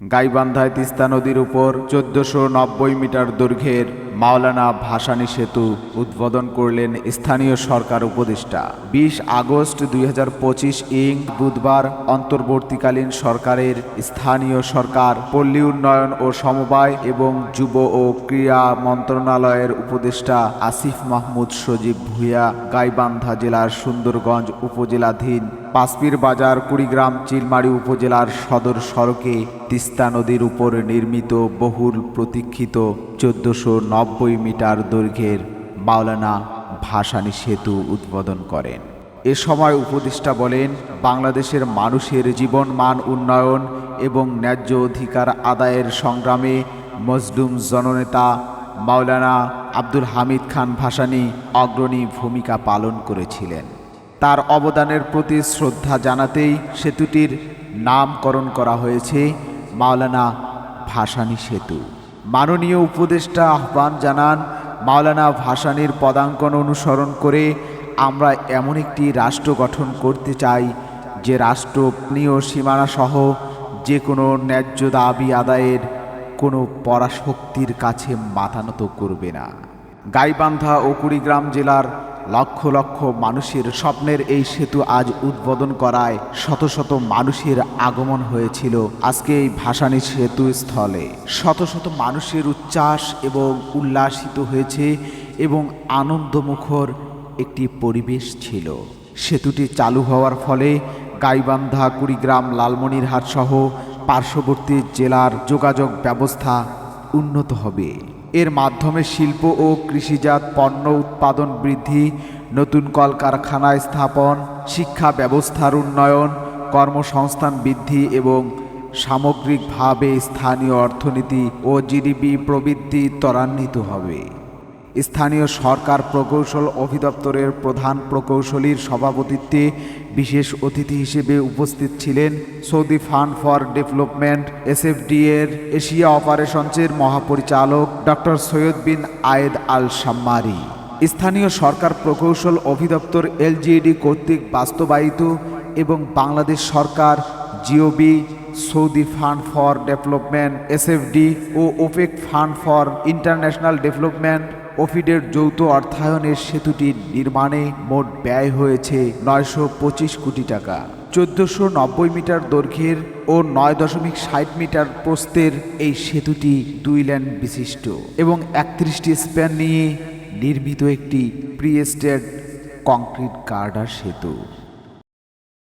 গাইবান্ধায় তিস্তা নদীর উপর চোদ্দোশো মিটার দৈর্ঘ্যের মাওলানা ভাসানী সেতু উদ্বোধন করলেন স্থানীয় সরকার উপদেষ্টা। বিশ আগস্ট দুই হাজার পঁচিশ ইং বুধবার অন্তর্বর্তীকালীন সরকারের স্থানীয় সরকার, পল্লী উন্নয়ন ও সমবায় এবং যুব ও ক্রীড়া মন্ত্রণালয়ের উপদেষ্টা আসিফ মাহমুদ সজীব ভুইয়া গাইবান্ধা জেলার সুন্দরগঞ্জ উপজেলাধীন পাসপির বাজার, কুড়িগ্রাম, চিলমারি উপজেলার সদর সড়কে তিস্তা নদীর উপর নির্মিত বহুল প্রতীক্ষিত চোদ্দশো নব্বই মিটার দৈর্ঘ্যের মাওলানা ভাসানী সেতু উদ্বোধন করেন। এ সময় উপদেষ্টা বলেন, বাংলাদেশের মানুষের জীবন মান উন্নয়ন এবং ন্যায্য অধিকার আদায়ের সংগ্রামে মজলুম জননেতা মাওলানা আব্দুল হামিদ খান ভাসানী অগ্রণী ভূমিকা পালন করেছিলেন। তার অবদানের প্রতি শ্রদ্ধা জানাতেই সেতুটির নামকরণ করা হয়েছে মাওলানা ভাসানী সেতু। মাননীয় উপদেষ্টা আহ্বান জানান, মাওলানা ভাসানির পদাঙ্কন অনুসরণ করে আমরা এমন একটি রাষ্ট্র গঠন করতে চাই, যে রাষ্ট্র প্রিয় সীমানা সহ যে কোনো ন্যায্য দাবি আদায়ের কোনো পরাশক্তির কাছে মাথা নত করবে না। গাইবান্ধা ও কুড়িগ্রাম জেলার লক্ষ লক্ষ মানুষের স্বপ্নের এই সেতু আজ উদ্বোধন করায় শত শত মানুষের আগমন হয়েছিল আজকে এই ভাসানী সেতু স্থলে। শত শত মানুষের উচ্ছ্বাস এবং উল্লাসিত হয়েছে এবং আনন্দমুখর একটি পরিবেশ ছিল। সেতুটি চালু হওয়ার ফলে গাইবান্ধা, কুড়িগ্রাম, লালমনিরহাট সহ পার্শ্ববর্তী জেলার যোগাযোগ ব্যবস্থা উন্নত হবে। এর মাধ্যমে শিল্প ও কৃষিজাত পণ্য উৎপাদন বৃদ্ধি, নতুন কলকারখানা স্থাপন, শিক্ষা ব্যবস্থার উন্নয়ন, কর্মসংস্থান বৃদ্ধি এবং সামগ্রিকভাবে স্থানীয় অর্থনীতি ও জিডিপি প্রবৃদ্ধি ত্বরান্বিত হবে। স্থানীয় সরকার প্রকৌশল অধিদপ্তরের প্রধান প্রকৌশলীর সভাপতিত্বে বিশেষ অতিথি হিসেবে উপস্থিত ছিলেন Saudi Fund for Development SFD এর এশিয়া অপারেশনসের মহাপরিচালক doctor Saeed bin Ayed Al Sammari স্থানীয় সরকার প্রকৌশল অধিদপ্তর এলজিইডি কর্তৃক বাস্তবায়িত এবং বাংলাদেশ সরকার GOB Saudi Fund for Development SFD O OPEC Fund for International Development ওফিডের যৌথ অর্থায়নের সেতুটির নির্মাণে মোট ব্যয় হয়েছে নয়শো পঁচিশ কোটি টাকা। চোদ্দশো নব্বই মিটার দৈর্ঘ্যের ও নয় দশমিক ষাট মিটার প্রস্তের এই সেতুটি দুই লেন বিশিষ্ট এবং একত্রিশটি স্প্যান নিয়ে নির্মিত একটি প্রি স্টেড কংক্রিট গার্ডার সেতু।